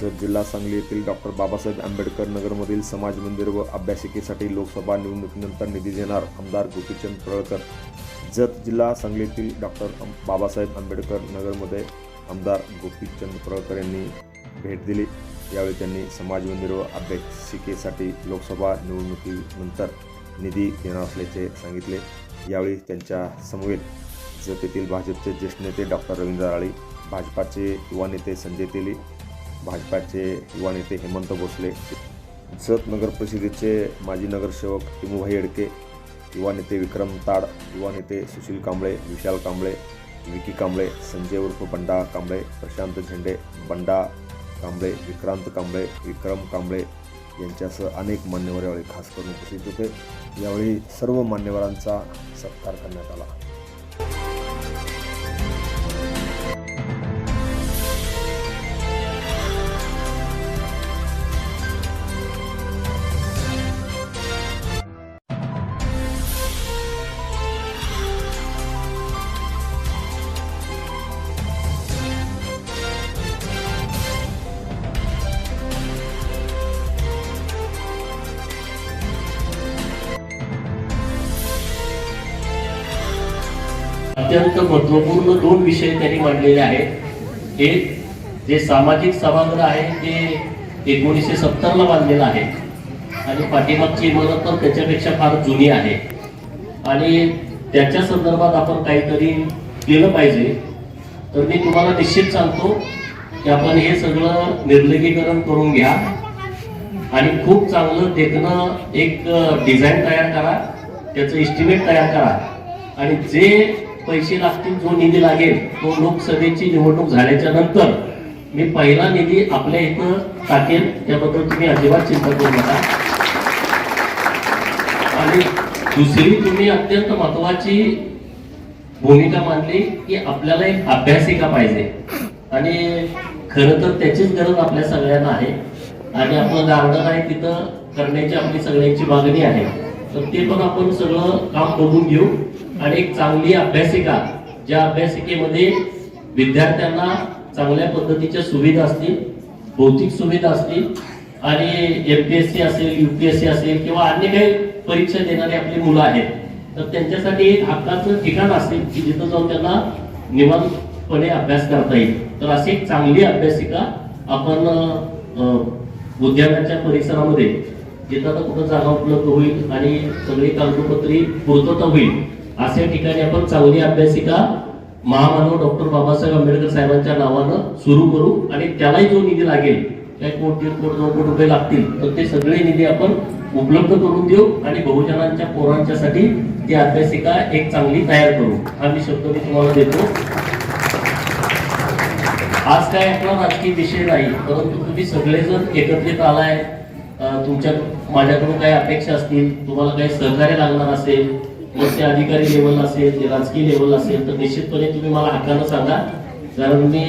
जर जिल्हा सांगली येथील डॉक्टर बाबासाहेब आंबेडकर नगरमधील समाज मंदिर व अभ्यासिकेसाठी लोकसभा निवडणुकीनंतर निधी देणार आमदार गोपीचंद पडळकर जत जिल्हा सांगली येथील डॉक्टर बाबासाहेब आंबेडकर नगरमध्ये आमदार गोपीचंद पडळकर यांनी भेट दिली. यावेळी त्यांनी समाज मंदिर व अभ्यासिकेसाठी लोकसभा निवडणुकीनंतर निधी देणार असल्याचे सांगितले. यावेळी त्यांच्या समवेत जत येथील भाजपचे ज्येष्ठ नेते डॉक्टर रवींद्र राळी भाजपाचे युवा नेते संजय तेली भाजपाचे युवा नेते हेमंत भोसले जत नगर परिषदेचे माजी नगरसेवक टिमूभाई एडके युवा नेते विक्रम ताड युवा नेते सुशील कांबळे विशाल कांबळे विकी कांबळे संजय उर्फ बंडा कांबळे प्रशांत झेंडे बंडा कांबळे विक्रांत कांबळे विक्रम कांबळे यांच्यासह अनेक मान्यवर यावेळी खास करून उपस्थित होते. यावेळी सर्व मान्यवरांचा सत्कार करण्यात आला. अत्यंत महत्त्वपूर्ण दोन विषय त्यांनी मांडलेले आहेत. एक जे सामाजिक सभागृह आहे ते एकोणीसशे सत्तरला बांधलेलं आहे. आणि पाठीमागची इमारत तर त्याच्यापेक्षा फार जुनी आहे. आणि त्याच्या संदर्भात आपण काहीतरी केलं पाहिजे. तर मी तुम्हाला निश्चित सांगतो की आपण हे सगळं निर्लगीकरण करून घ्या. आणि खूप चांगलं देखणं एक डिझाईन तयार करा. त्याचं इस्टिमेट तयार करा. आणि जे पैसे लागतील जो निधी लागेल तो लोकसभेची निवडणूक झाल्याच्यानंतर मी पहिला निधी आपल्या इथं टाकेल त्याबद्दल तुम्ही अजिबात चिंता करू नका. आणि दुसरी तुम्ही अत्यंत महत्वाची भूमिका मांडली की आपल्याला एक अभ्यासिका पाहिजे. आणि खरं तर त्याचीच गरज आपल्या सगळ्यांना आहे. आणि आपलं गार्डन आहे तिथं करण्याची आपली सगळ्यांची मागणी आहे. तर ते पण आपण सगळं काम बघून घेऊ. आणि एक चांगली अभ्यासिका ज्या अभ्यासिकेमध्ये विद्यार्थ्यांना चांगल्या पद्धतीच्या सुविधा असतील भौतिक सुविधा असतील आणि एफ पी एस सी असेल युपीएससी असेल किंवा अन्य काही परीक्षा देणारी आपली मुलं आहेत तर त्यांच्यासाठी एक हक्काचं ठिकाण असेल की जिथं जाऊन त्यांना निवांतपणे अभ्यास करता येईल. तर अशी एक चांगली अभ्यासिका आपण उद्यानाच्या परिसरामध्ये जिथं आता कुठं जागा उपलब्ध होईल आणि सगळी कागदपत्री पूर्तता होईल अशा ठिकाणी आपण चांगली अभ्यासिका महामानव डॉक्टर बाबासाहेब आंबेडकर साहेबांच्या नावानं सुरू करू आणि त्यालाही जो निधी लागेल काही कोट दीड कोट दोन कोट रुपये लागतील तर ते सगळे निधी आपण उपलब्ध करून देऊ आणि बहुजनांच्या पोरांच्यासाठी ती अभ्यासिका एक चांगली तयार करू. हा मी शब्द मी तुम्हाला देतो. आज काय आपला राजकीय विषय नाही परंतु तुम्ही सगळेजण एकत्रित आलाय. तुमच्या माझ्याकडून काही अपेक्षा असतील तुम्हाला काही सहकार्य लागणार असेल मग ते अधिकारी लेवल असेल ते राजकीय लेवल असेल तर निश्चितपणे तुम्ही मला हक्कानं सांगा. कारण मी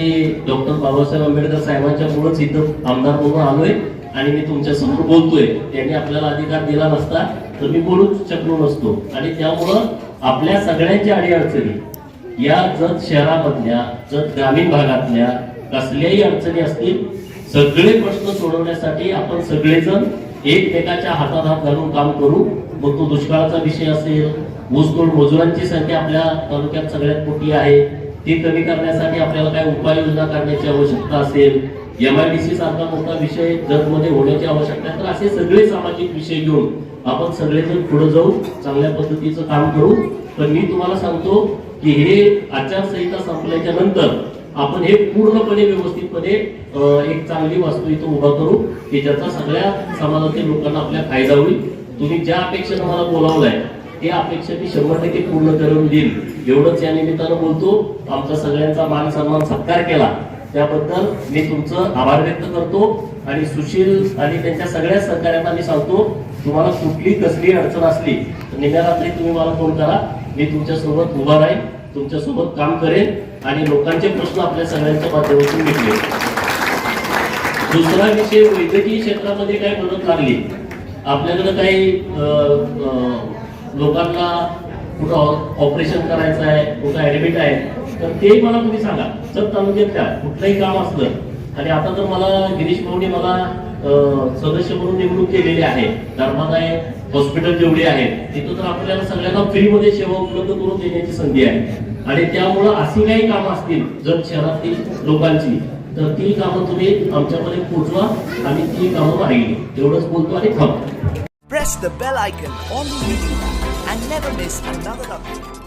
डॉक्टर बाबासाहेब आंबेडकर साहेबांच्या मुळेच इथं आमदार म्हणून आलोय आणि मी तुमच्यासमोर बोलतोय. त्यांनी आपल्याला अधिकार दिला नसता तर मी बोलूच शकलो नसतो. आणि त्यामुळं आपल्या सगळ्यांच्या अडीअडचणी या जत शहरामधल्या जत ग्रामीण भागातल्या कसल्याही अडचणी असतील सगळे प्रश्न सोडवण्यासाठी आपण सगळेजण एकमेकाच्या हातात हात घालून काम करू. मग तो दुष्काळाचा विषय असेल ऊसतोड मजुरांची संख्या आपल्या तालुक्यात सगळ्यात मोठी आहे. ती कमी करण्यासाठी आपल्याला काय उपाययोजना करण्याची आवश्यकता असेल? एमआयडीसी सारखा मोठा विषय जगमध्ये होण्याची आवश्यकता तर असे सगळे सामाजिक विषय घेऊन आपण सगळेजण पुढे जाऊ चांगल्या पद्धतीचं काम करू. पण मी तुम्हाला सांगतो की हे आचारसंहिता संपल्याच्या नंतर आपण हे पूर्णपणे व्यवस्थितपणे एक चांगली वास्तू इथं उभा करू की ज्याचा सगळ्या समाजातील लोकांना आपल्या फायदा होईल. तुम्ही ज्या अपेक्षेनं मला बोलावलाय त्या अपेक्षा मी शंभर टक्के पूर्ण करून देईल एवढंच या निमित्तानं बोलतो आमचा सगळ्यांचा मान सन्मान सत्कार केला. त्याबद्दल मी तुमचं आभार व्यक्त करतो आणि सुशील आणि त्यांच्या सगळ्या सहकार्यांना मी सांगतो तुम्हाला कुठली कसली अडचण असली तर निम्या रात्री तुम्ही मला फोन करा. मी तुमच्यासोबत उभा राहील तुमच्यासोबत काम करेन आणि लोकांचे प्रश्न आपल्या सगळ्यांच्या माध्यमातून घेतले दुसरा विषय वैद्यकीय क्षेत्रामध्ये काय मदत लागली? आपल्याकडं काही लोकांना कुठं ऑपरेशन करायचं आहे कुठं ऍडमिट आहे तर ते मला तुम्ही सांगा. जर तालुक्यातल्या कुठलंही काम असलं आणि आता तर मला गिरीश भाऊनी मला सदस्य म्हणून निवडणूक केलेली आहे. धर्मादाय हॉस्पिटल जेवढे आहेत तिथं तर आपल्याला सगळ्यांना फ्रीमध्ये सेवा उपलब्ध करून देण्याची संधी आहे. आणि त्यामुळं अशी काही कामं असतील जर शहरातील लोकांची तर ती कामं तुम्ही आमच्यापर्यंत पोहोचवा आणि ती कामं मागली एवढंच बोलतो आणि थांबतो Press the bell icon on the YouTube app and never miss another update.